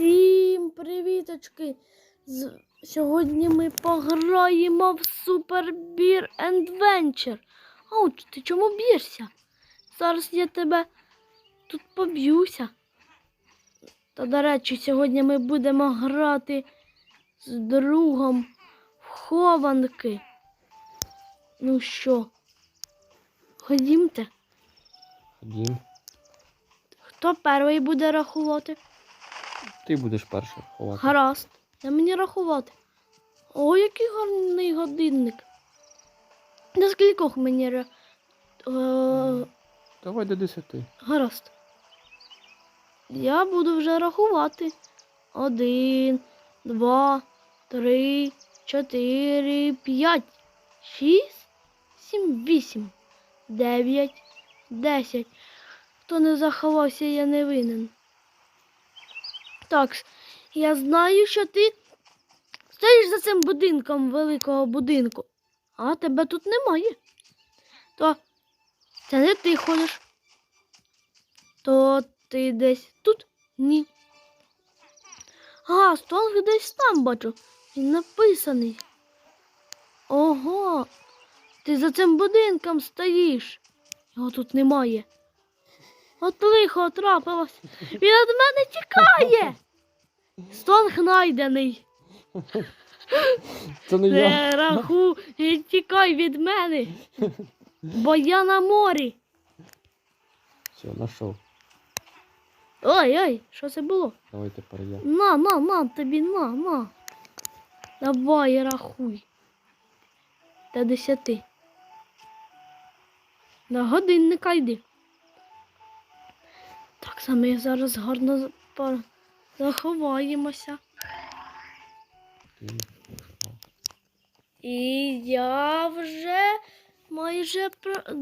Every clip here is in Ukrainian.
Всім привіточки! Сьогодні ми пограємо в Super Beer Adventure. Ауч, ти чому б'єшся? Зараз я тебе тут поб'юся. Та, до речі, сьогодні ми будемо грати з другом в хованки. Ну що, ходімте. Ходім. Хто перший буде рахувати? Ти будеш перший ховати. Гаразд, де мені рахувати. О, який гарний годинник. До скількох мені ра... е, Давай до десяти. гаразд. Я буду вже рахувати. Один, два, три, чотири, п'ять, шість, сім, вісім, дев'ять, десять. Хто не заховався, я не винен. Так, я знаю, що ти стоїш за цим будинком великого будинку, а тебе тут немає. То це не ти ходиш. То ти десь тут? Ні. А, столик десь там бачу. Він написаний. Ого, ти за цим будинком стоїш. Його тут немає. От лихо трапилось. Він від мене тікає. Стонг найдений. Це не я. Не раху, тікай від мене. Бо я на морі. Все, знайшов. Ой, ой, що це було? Давай тепер я. На, на, на, тобі на, на. Давай, рахуй. До десяти. На годинника йди. Так саме зараз гарно заховаємося. І я вже майже про-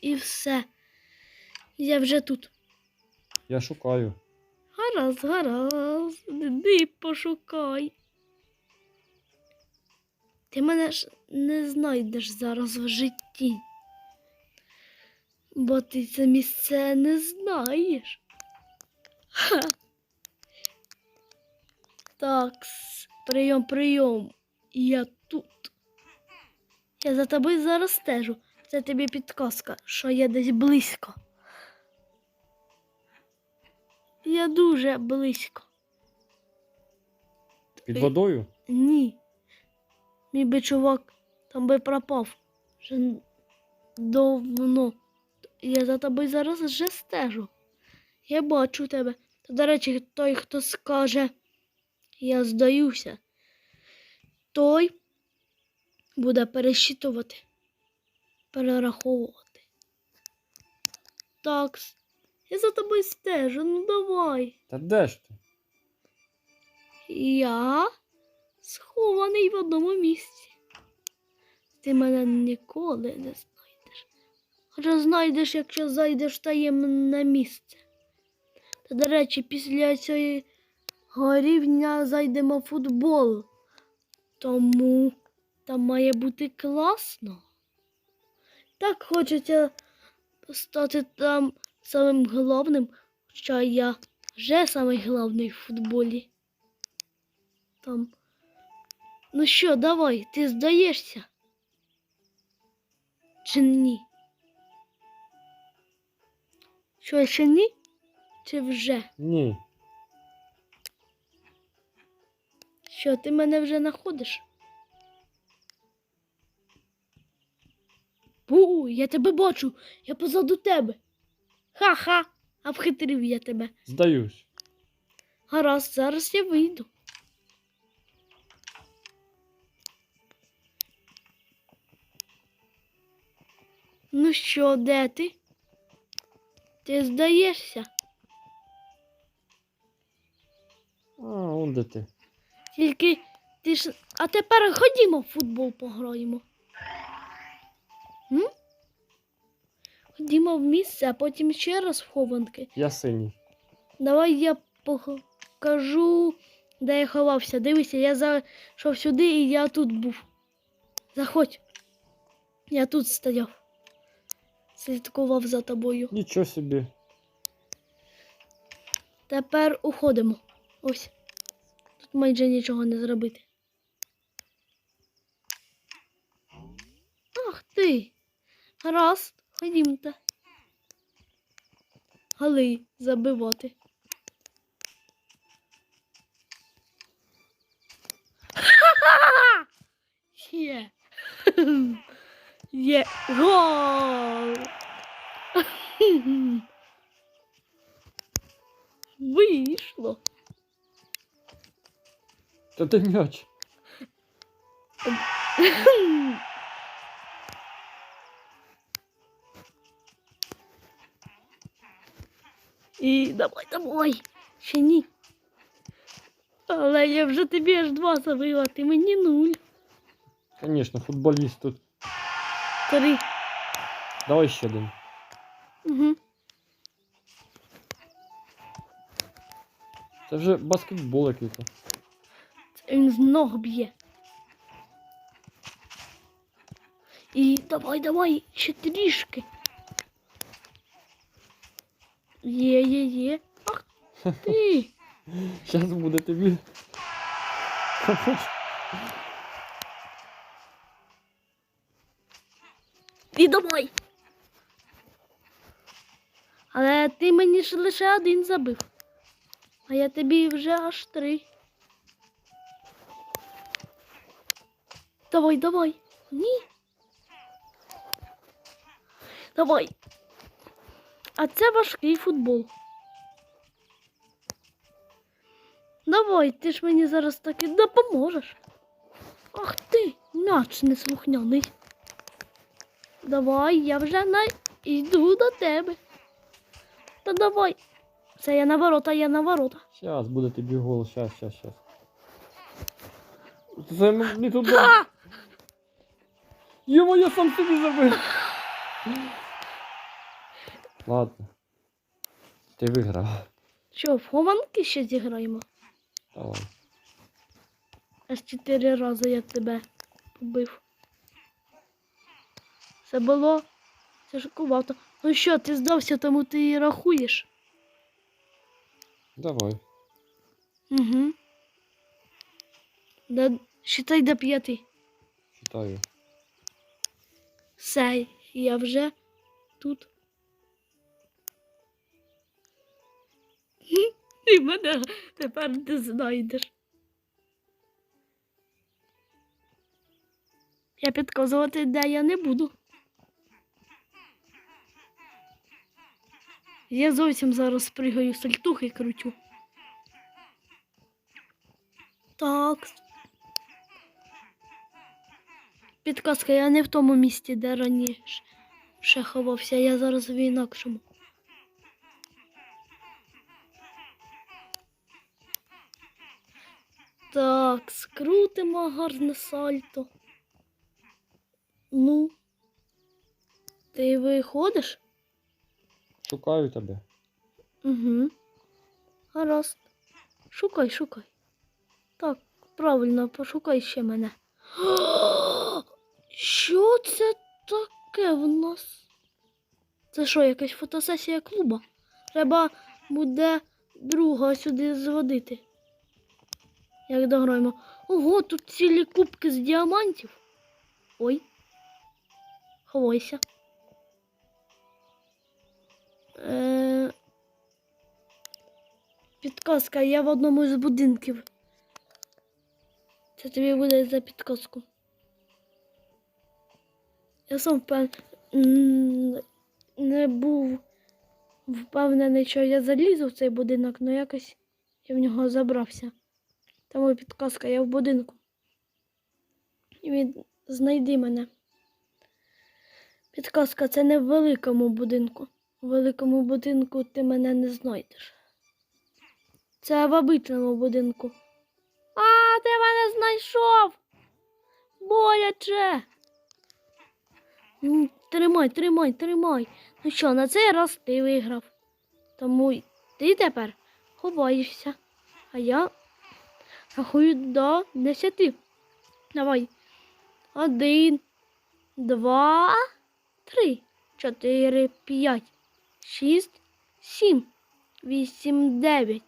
І все. Я вже тут. Я шукаю. Гаразд, гаразд, іди пошукай. Ти мене ж не знайдеш зараз в житті. Бо ти це місце не знаєш. Ха. Так, прийом, прийом. Я тут. Я за тобою зараз стежу. Це тобі підказка, що я десь близько. Я дуже близько. Під Ти- водою? Ні. Мій би чувак там би пропав. Вже давно. Я за тобою зараз вже стежу. Я бачу тебе. Та, до речі, той, хто скаже, я здаюся, той буде пересчитувати, перераховувати. Так, я за тобою стежу, ну давай. Та де ж ти? Я схований в одному місці. Ти мене ніколи не. Хоча знайдеш, якщо зайдеш в таємне місце. Та, до речі, після цього рівня зайдемо в футбол. Тому там має бути класно. Так хочеться стати там самим головним, хоча я вже самий головний в футболі. Там. Ну що, давай, ти здаєшся? Чи ні? Що, ще ні? Чи вже? Ні. Що, ти мене вже знаходиш? Бу, я тебе бачу, я позаду тебе. Ха-ха, обхитрив я тебе. Здаюсь. Гаразд, зараз я вийду. Ну що, де ти? Ти здаєшся? А, он де ти. Тільки ти ж. А тепер ходімо в футбол пограємо. М? Ходімо в місце, а потім ще раз в хованки. Я синій. Давай я покажу, де я ховався. Дивися, я зайшов сюди і я тут був. Заходь. Я тут стояв. Слідкував за тобою. Нічого собі. Тепер уходимо. Ось. Тут майже нічого не зробити. Ах ти. Гаразд, ходімте. Гали забивати. Ха-ха-ха! Є. Є. Гол! Вийшло. Та ти м'яч. І давай, давай. Ще ні. Але я вже тобі аж два забила, ти мені нуль. Звісно, футболіст тут. Три. Давай ще один. Угу. Це вже баскетбол якийсь. Це він з ног б'є. І давай, давай, ще трішки. Є, є, є. Ах ти. Зараз буде тобі. І давай. Але ти мені ж лише один забив. А я тобі вже аж три. Давай, давай. Ні. Давай. А це важкий футбол. Давай, ти ж мені зараз таки допоможеш. Ах ти, м'яч неслухняний. Давай, я вже на... йду до тебе. Та давай. Це я на ворота, я на ворота. Зараз буде тобі гол, щас, щас, щас. Це не туди. Йому я сам собі забив. Ладно. Ти виграв. Що, в хованки ще зіграємо? Давай. Аж чотири рази я тебе побив. Це було тяжкувато. Ну що, ти здався, тому ти і рахуєш. Давай. Угу. До... Считай до п'яти. Читаю. Все, я вже тут. Ти мене тепер не знайдеш. Я підказувати, де я не буду. Я зовсім зараз пригаю сальтухи і кручу. Так. Підказка, я не в тому місці, де раніше ховався, я зараз в інакшому. Так, скрутимо гарне сальто. Ну, ти виходиш? Шукаю тебе. Угу. Гаразд. Шукай, шукай. Так, правильно, пошукай ще мене. Що це таке в нас? Це що, якась фотосесія клуба? Треба буде друга сюди зводити. Як дограємо. Ого, тут цілі кубки з діамантів. Ой. Ховайся. Е... Підказка, я в одному з будинків. Це тобі буде за підказку. Я сам впев... м, не був впевнений, що я залізу в цей будинок, але якось я в нього забрався. Тому підказка, я в будинку. І він знайди мене. Підказка, це не в великому будинку. У великому будинку ти мене не знайдеш. Це в обичному будинку. А, ти мене знайшов. Боляче. М, Тримай, тримай, тримай. Ну що, на цей раз ти виграв. Тому ти тепер ховаєшся. А я рахую до десяти. Давай. Один, два, три, чотири, п'ять, шість, сім, вісім, дев'ять,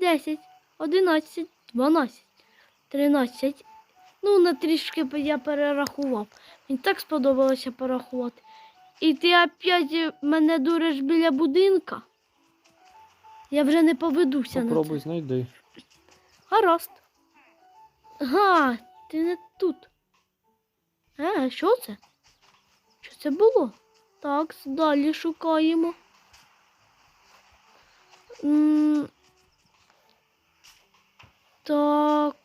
десять, одинадцять, дванадцять, тринадцять. Ну, на трішки я перерахував. Мені так сподобалося порахувати. І ти опять мене дуриш біля будинка. Я вже не поведуся на Попробуй це. знайди. Гаразд. Га, ти не тут. Е, що це? Що це було? Так, далі шукаємо. Так.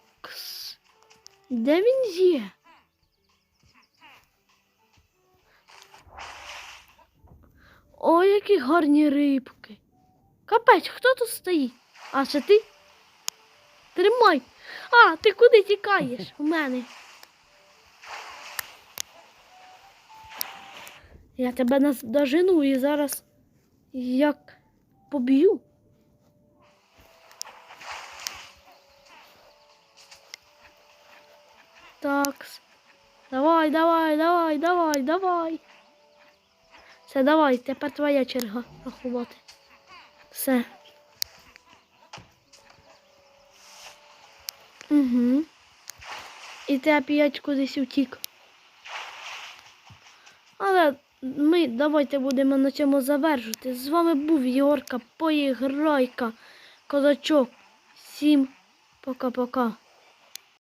Де він є? Ой, які гарні рибки. Капець, хто тут стоїть? А це ти? Тримай. А, ти куди тікаєш у мене? Я тебе нас дожену і зараз як поб'ю. Так. Давай, давай, давай, давай, давай. Все, давай, тепер твоя черга рахувати. Все. Угу. І ти опять кудись утік. Але ми давайте будемо на цьому завершувати. З вами був Єгорка, поіграйка, козачок. Всім пока-пока.